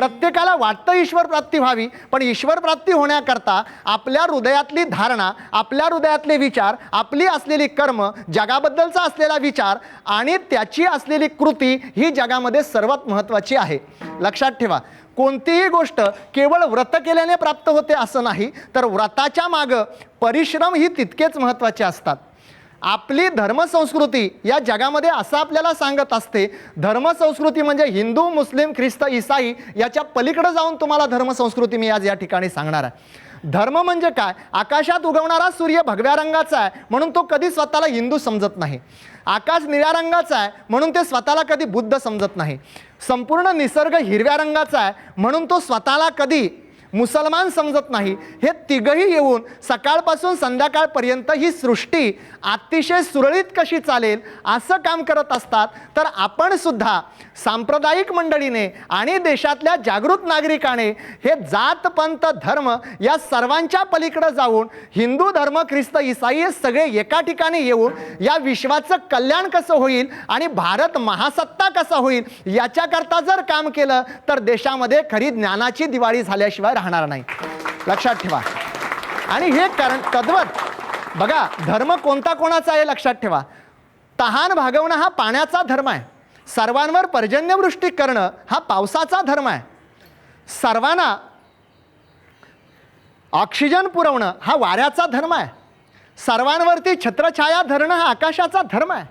प्रत्येकाला वाटतं ईश्वर प्राप्ती व्हावी पण ईश्वर प्राप्ती होण्याकरता आपल्या हृदयातली धारणा आपल्या हृदयातले विचार आपली असलेली कर्म जगाबद्दलचा असलेला विचार आणि त्याची असलेली कृती ही जगामध्ये सर्वात महत्त्वाची आहे. लक्षात ठेवा कोणतीही गोष्ट केवळ व्रत केल्याने प्राप्त होते असं नाही तर व्रताच्या मागं परिश्रम ही तितकेच महत्त्वाचे असतात. आपली धर्मसंस्कृती या जगामध्ये असं आपल्याला सांगत असते धर्मसंस्कृती म्हणजे हिंदू मुस्लिम ख्रिस्त इसाई याच्या पलीकडे जाऊन तुम्हाला धर्मसंस्कृती मी आज या ठिकाणी सांगणार आहे. धर्म म्हणजे काय? आकाशात उगवणारा सूर्य भगव्या रंगाचा आहे म्हणून तो कधी स्वतःला हिंदू समजत नाही. आकाश निळ्या रंगाचा आहे म्हणून ते स्वतःला कधी बुद्ध समजत नाही. संपूर्ण निसर्ग हिरव्या रंगाचा आहे म्हणून तो स्वतःला कधी मुसलमान समजत नाही. हे तिघही येऊन सकाळपासून संध्याकाळपर्यंत ही सृष्टी अतिशय सुरळीत कशी चालेल असं काम करत असतात. तर आपण सुद्धा सांप्रदायिक मंडळीने आणि देशातल्या जागृत नागरिकाने हे जात पंत धर्म या सर्वांच्या पलीकडे जाऊन हिंदू धर्म ख्रिस्त इसाई हे सगळे एका ठिकाणी येऊन या विश्वाचं कल्याण कसं होईल आणि भारत महासत्ता कसा होईल याच्याकरता जर काम केलं तर देशामध्ये खरी ज्ञानाची दिवाळी झाल्याशिवाय राहणार नाही. लक्षात ठेवा. आणि हे कारण तद्वत बघा धर्म कोणता कोणाचा आहे लक्षात ठेवा. तहान भागवणं हा पाण्याचा धर्म आहे. सर्वांवर पर्जन्यवृष्टी करणं हा पावसाचा धर्म आहे. सर्वांना ऑक्सिजन पुरवणं हा वाऱ्याचा धर्म आहे. सर्वांवरती छत्रछाया धरणं हा आकाशाचा धर्म आहे.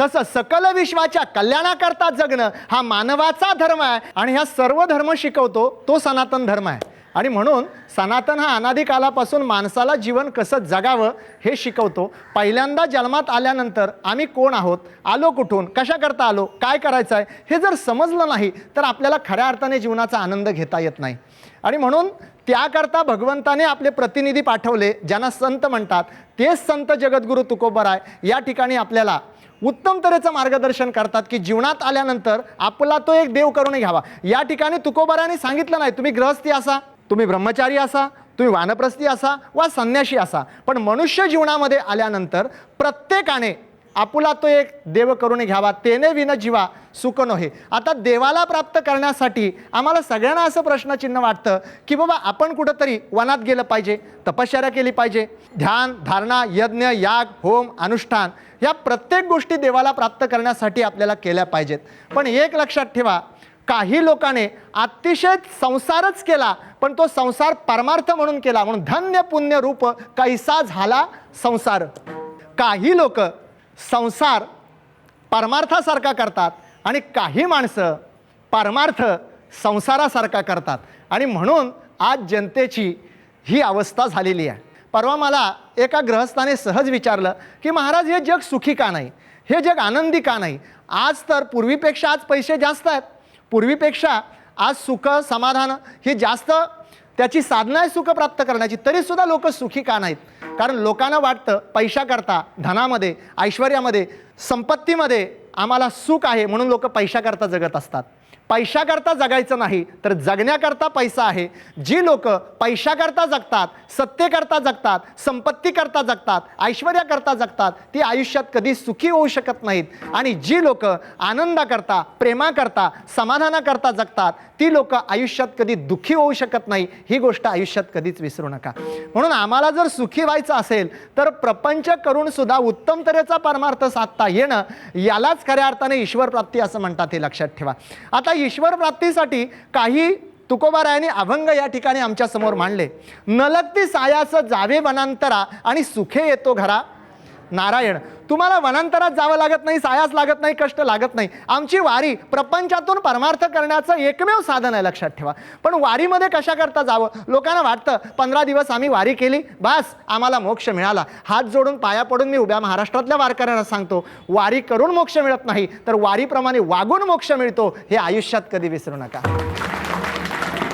तसं सकल विश्वाच्या कल्याणाकरता जगणं हा मानवाचा धर्म आहे. आणि ह्या सर्व धर्म शिकवतो तो सनातन धर्म आहे. आणि म्हणून सनातन हा अनादी कालापासून माणसाला जीवन कसं जगावं हे शिकवतो. पहिल्यांदा जन्मात आल्यानंतर आम्ही कोण आहोत? आलो कुठून? कशाकरता आलो? काय करायचं आहे हे जर समजलं नाही तर आपल्याला खऱ्या अर्थाने जीवनाचा आनंद घेता येत नाही. आणि म्हणून त्याकरता भगवंताने आपले प्रतिनिधी पाठवले ज्यांना संत म्हणतात. तेच संत जगद्गुरू तुकोबराय या ठिकाणी आपल्याला उत्तम तऱ्हेचं मार्गदर्शन करतात की जीवनात आल्यानंतर आपला तो एक देव करून घ्यावा. या ठिकाणी तुकोबराने सांगितलं नाही तुम्ही गृहस्थी असा. तुम्ही ब्रह्मचारी असा तुम्ही वानप्रस्थी असा वा संन्याशी असा. पण मनुष्य जीवनामध्ये आल्यानंतर प्रत्येकाने आपुला तो एक देव करून घ्यावा तेने विन जीवा सुख नव्हे आता देवाला प्राप्त करण्यासाठी आम्हाला सगळ्यांना असं प्रश्नचिन्ह वाटतं की बाबा आपण कुठंतरी वनात गेलं पाहिजे तपश्चर्या केली पाहिजे. ध्यान धारणा यज्ञ याग होम अनुष्ठान या प्रत्येक गोष्टी देवाला प्राप्त करण्यासाठी आपल्याला केल्या पाहिजेत. पण एक लक्षात ठेवा काही लोकाने अतिशय संसारच केला पण तो संसार परमार्थ म्हणून केला. म्हणून धन्य पुण्य रूप कैसा झाला संसार. काही लोक संसार परमार्थासारखा करतात आणि काही माणसं परमार्थ संसारासारखा करतात. आणि म्हणून आज जनतेची ही अवस्था झालेली आहे. परवा मला एका ग्रहस्थाने सहज विचारलं की महाराज हे जग सुखी का नाही? हे जग आनंदी का नाही? आज तर पूर्वीपेक्षा आज पैसे जास्त आहेत. पूर्वीपेक्षा आज सुख समाधान हे जास्त त्याची साधना आहे सुख प्राप्त करण्याची तरीसुद्धा लोक सुखी का नाहीत? कारण लोकांना वाटतं पैशाकरता धनामध्ये ऐश्वर्यामध्ये संपत्तीमध्ये आम्हाला सुख आहे म्हणून लोक पैशाकरता जगत असतात. पैशाकरता जगायचं नाही तर जगण्याकरता पैसा आहे. जी लोक पैशाकरता जगतात सत्तेकरता जगतात संपत्तीकरता जगतात ऐश्वर्याकरता जगतात ती आयुष्यात कधी सुखी होऊ शकत नाहीत. आणि जी लोक आनंदाकरता प्रेमाकरता समाधानाकरता जगतात ती लोक आयुष्यात कधी दुःखी होऊ शकत नाही. ही गोष्ट आयुष्यात कधीच विसरू नका. म्हणून आम्हाला जर सुखी व्हायचं असेल तर प्रपंच करून सुद्धा उत्तम तऱ्हेचा परमार्थ साधता येणं यालाच खऱ्या अर्थाने ईश्वर प्राप्ती असं म्हणतात हे लक्षात ठेवा. आता ईश्वर प्राप्तीसाठी काही तुकोबारायांनी अभंग या ठिकाणी आमच्यासमोर मांडले. नलगती सायास जावे वनांतरा आणि सुखे येतो घरा. नारायण तुम्हाला वनांतरात जावं लागत नाही सायास लागत नाही कष्ट लागत नाही. आमची वारी प्रपंचातून परमार्थ करण्याचं एकमेव साधन आहे लक्षात ठेवा. पण वारीमध्ये कशा करता जावं? लोकांना वाटतं पंधरा दिवस आम्ही वारी केली बस आम्हाला मोक्ष मिळाला. हात जोडून पाया पडून मी उभ्या महाराष्ट्रातल्या वारकऱ्यांना सांगतो वारी करून मोक्ष मिळत नाही तर वारीप्रमाणे वागून मोक्ष मिळतो हे आयुष्यात कधी विसरू नका.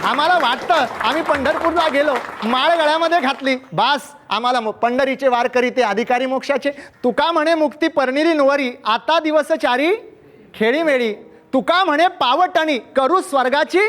आम्हाला वाटतं आम्ही पंढरपूरला गेलो. माळ गळ्यामध्ये घातली. बास आम्हाला पंढरीचे वारकरी ते अधिकारी मोक्षाचे. तुका म्हणे मुक्ती परनिली नुवरी आता दिवस चारी खेळीमेळी. तुका म्हणे पावटणी करू स्वर्गाची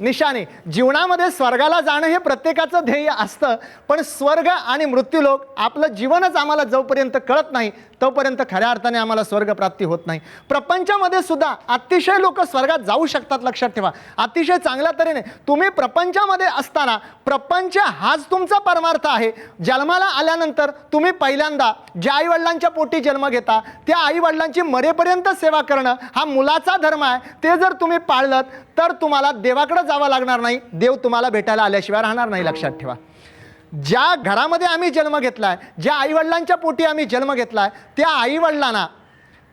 निशाने जीवनामध्ये स्वर्गाला जाणं हे प्रत्येकाचं ध्येय असतं पण स्वर्ग आणि मृत्यूलोक आपलं जीवनच आम्हाला जोपर्यंत कळत नाही तोपर्यंत खऱ्या अर्थाने आम्हाला स्वर्गप्राप्ती होत नाही. प्रपंचामध्ये सुद्धा अतिशय लोक स्वर्गात जाऊ शकतात लक्षात ठेवा. अतिशय चांगल्या तऱ्हेने. तुम्ही प्रपंचामध्ये असताना प्रपंच हाच तुमचा परमार्थ आहे. जन्माला आल्यानंतर तुम्ही पहिल्यांदा ज्या आईवडिलांच्या पोटी जन्म घेता त्या आईवडिलांची मरेपर्यंत सेवा करणं हा मुलाचा धर्म आहे. ते जर तुम्ही पाळलं तर तुम्हाला देवाकडं जावं लागणार नाही देव तुम्हाला भेटायला आल्याशिवाय राहणार नाही लक्षात ठेवा. ज्या घरामध्ये आम्ही जन्म घेतलाय ज्या आईवडिलांच्या पोटी आम्ही जन्म घेतलाय त्या आईवडिलांना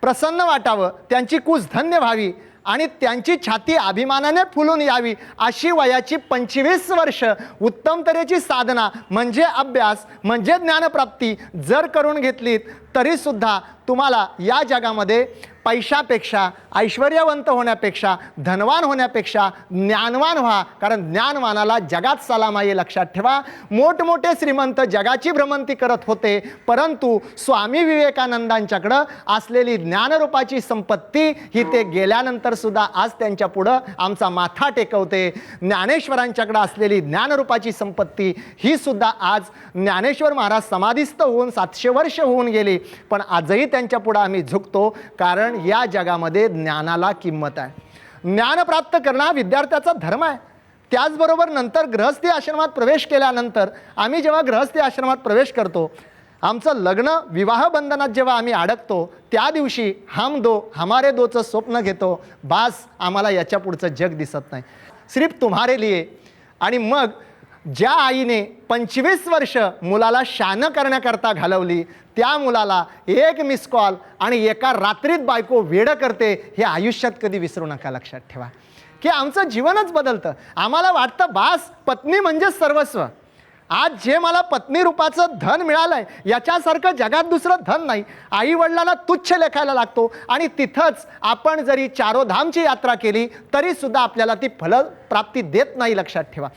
प्रसन्न वाटावं त्यांची कूस धन्य व्हावी आणि त्यांची छाती अभिमानाने फुलून यावी अशी वयाची पंचवीस वर्ष उत्तम तऱ्हेची साधना म्हणजे अभ्यास म्हणजे ज्ञानप्राप्ती जर करून घेतलीत तरीसुद्धा तुम्हाला या जगामध्ये पैशापेक्षा ऐश्वर्यवंत होण्यापेक्षा धनवान होण्यापेक्षा ज्ञानवान व्हा. कारण ज्ञानवानाला जगात सलाम आहे लक्षात ठेवा. मोठमोठे श्रीमंत जगाची भ्रमंती करत होते परंतु स्वामी विवेकानंदांच्याकडं असलेली ज्ञानरूपाची संपत्ती ही ते गेल्यानंतर सुद्धा आज त्यांच्या पुढं आमचा माथा टेकवते. ज्ञानेश्वरांच्याकडं असलेली ज्ञानरूपाची संपत्ती ही सुद्धा आज ज्ञानेश्वर महाराज समाधिस्थ होऊन सातशे वर्ष होऊन गेली. पण आजही त्यांच्या पुढं आम्ही झुकतो. कारण या जगामध्ये ज्ञानाला किंमत आहे. ज्ञान प्राप्त करणं हा विद्यार्थ्याचा धर्म आहे. त्याचबरोबर नंतर गृहस्थी आश्रमात प्रवेश केल्यानंतर आम्ही जेव्हा गृहस्थी आश्रमात प्रवेश करतो आमचं लग्न विवाह बंधनात जेव्हा आम्ही अडकतो त्या दिवशी हम दो हमारे दोचं स्वप्न घेतो बास आम्हाला याच्या पुढचं जग दिसत नाही. सिर्फ तुम्हारे लिए. आणि मग ज्या आईने पंचवीस वर्ष मुलाला शान करण्याकरता घालवली त्या मुलाला एक मिस कॉल आणि एका रात्रीत बायको वेडं करते हे आयुष्यात कधी विसरू नका लक्षात ठेवा. की आमचं जीवनच बदलतं. आम्हाला वाटतं बास पत्नी म्हणजे सर्वस्व. आज जे मला पत्नी रूपाचं धन मिळालंय याच्यासारखं जगात दुसरं धन नाही. आई वडिलांना तुच्छ लेखायला लागतो आणि तिथंच आपण जरी चारोधामची यात्रा केली तरीसुद्धा आपल्याला ती फलप्राप्ती देत नाही लक्षात ठेवा.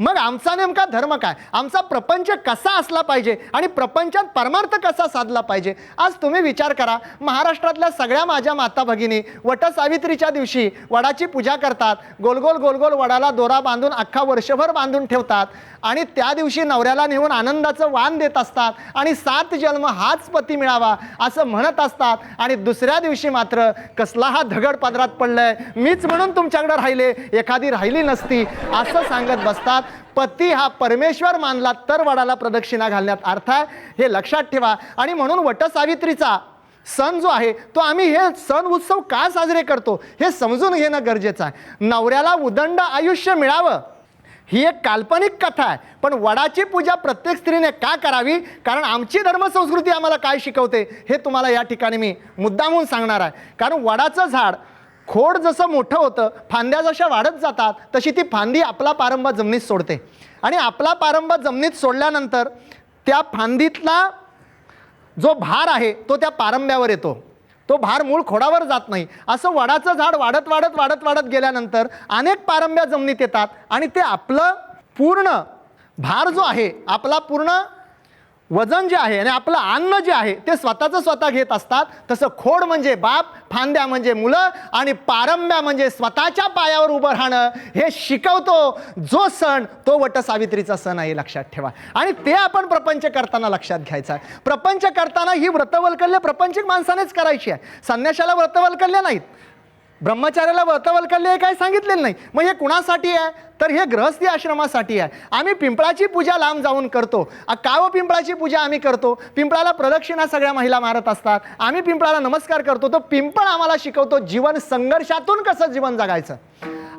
मग आमचा नेमका धर्म काय? आमचा प्रपंच कसा असला पाहिजे आणि प्रपंचात परमार्थ कसा साधला पाहिजे? आज तुम्ही विचार करा. महाराष्ट्रातल्या सगळ्या माझ्या माता भगिनी वटसावित्रीच्या दिवशी वडाची पूजा करतात. गोलगोल गोलगोल वडाला दोरा बांधून अख्खा वर्षभर बांधून ठेवतात. आणि त्या दिवशी नवऱ्याला नेऊन आनंदाचं वाण देत असतात आणि सात जन्म हाच पती मिळावा असं म्हणत असतात. आणि दुसऱ्या दिवशी मात्र कसला हा धगड पदरात पडलाय मीच म्हणून तुमच्याकडे राहिले एखादी राहिली नसती असं सांगत बसतात. पती हा परमेश्वर मानला तर वडाला प्रदक्षिणा घालण्यात अर्थ आहे हे लक्षात ठेवा. आणि म्हणून वटसावित्रीचा सण जो आहे तो आम्ही हे सण उत्सव का साजरे करतो हे समजून घेणं गरजेचं आहे. नवऱ्याला उदंड आयुष्य मिळावं ही एक काल्पनिक कथा आहे. पण वडाची पूजा प्रत्येक स्त्रीने का करावी? कारण आमची धर्मसंस्कृती आम्हाला काय शिकवते? हे तुम्हाला या ठिकाणी मी मुद्दामून सांगणार आहे. कारण वडाचं झाड खोड जसं मोठं होतं फांद्या जशा वाढत जातात तशी ती फांदी आपला पारंबा जमिनीत सोडते. आणि आपला पारंबा जमिनीत सोडल्यानंतर त्या फांदीतला जो भार आहे तो त्या पारंब्यावर येतो. तो भार मूळ खोडावर जात नाही. असं वडाचं झाड वाढत वाढत वाढत वाढत गेल्यानंतर अनेक पारंब्या जमिनीत येतात आणि ते आपलं पूर्ण भार जो आहे आपला पूर्ण वजन जे आहे आणि आपलं अन्न जे आहे ते स्वतःचं स्वतः घेत असतात. तसं खोड म्हणजे बाप फांद्या म्हणजे मुलं आणि पारंब्या म्हणजे स्वतःच्या पायावर उभं राहणं हे शिकवतो. जो सण तो वटसावित्रीचा सण आहे लक्षात ठेवा. आणि ते आपण प्रपंच करताना लक्षात घ्यायचं आहे. प्रपंच करताना ही व्रतवल्कल्य प्रपंचिक माणसानेच करायची आहे. संन्याशाला व्रतवल्कल्य नाहीत. ब्रह्मचार्याला व्रतवल्कल्य हे काय सांगितलेलं नाही. मग हे कुणासाठी आहे? तर हे गृहस्थी आश्रमासाठी आहे. आम्ही पिंपळाची पूजा लांब जाऊन करतो. काव का व पिंपळाची पूजा आम्ही करतो. पिंपळाला प्रदक्षिणा सगळ्या महिला मारत असतात. आम्ही पिंपळाला नमस्कार करतो. तो पिंपळ आम्हाला शिकवतो जीवन संघर्षातून कसं जीवन जगायचं.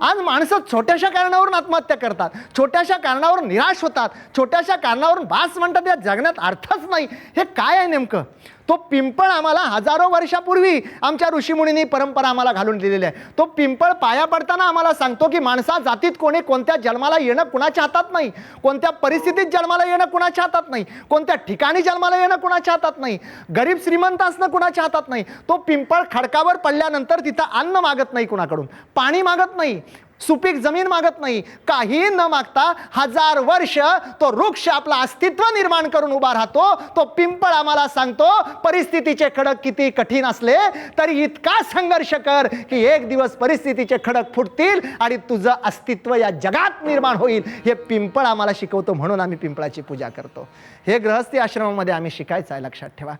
आज माणसं छोट्याशा कारणावरून आत्महत्या करतात. छोट्याशा कारणावरून निराश होतात. छोट्याशा कारणावरून भास म्हणतात या जगण्यात अर्थच नाही. हे काय आहे नेमकं? तो पिंपळ आम्हाला हजारो वर्षापूर्वी आमच्या ऋषीमुनींनी परंपरा आम्हाला घालून दिलेली आहे. तो पिंपळ पाया पडताना आम्हाला सांगतो की माणसा जातीत कोणी कोणत्या जन्माला येणं कुणाच्या हातात नाही. कोणत्या परिस्थितीत जन्माला येणं कुणाच्या हातात नाही. कोणत्या ठिकाणी जन्माला येणं कुणाच्या हातात नाही. गरीब श्रीमंत असणं कुणाच्या हातात नाही. तो पिंपळ खडकावर पडल्यानंतर तिथं अन्न मागत नाही कुणाकडून. पाणी मागत नाही. सुपीक जमीन मागत नाही. काही न मागता हजार वर्ष तो वृक्ष आपलं अस्तित्व निर्माण करून उभा राहतो. तो पिंपळ आम्हाला सांगतो परिस्थितीचे खडक किती कठीण असले तरी इतका संघर्ष कर की एक दिवस परिस्थितीचे खडक फुटतील आणि तुझं अस्तित्व या जगात निर्माण होईल. हे पिंपळ आम्हाला शिकवतो म्हणून आम्ही पिंपळाची पूजा करतो. हे गृहस्थी आश्रमामध्ये आम्ही शिकायचं आहे लक्षात ठेवा.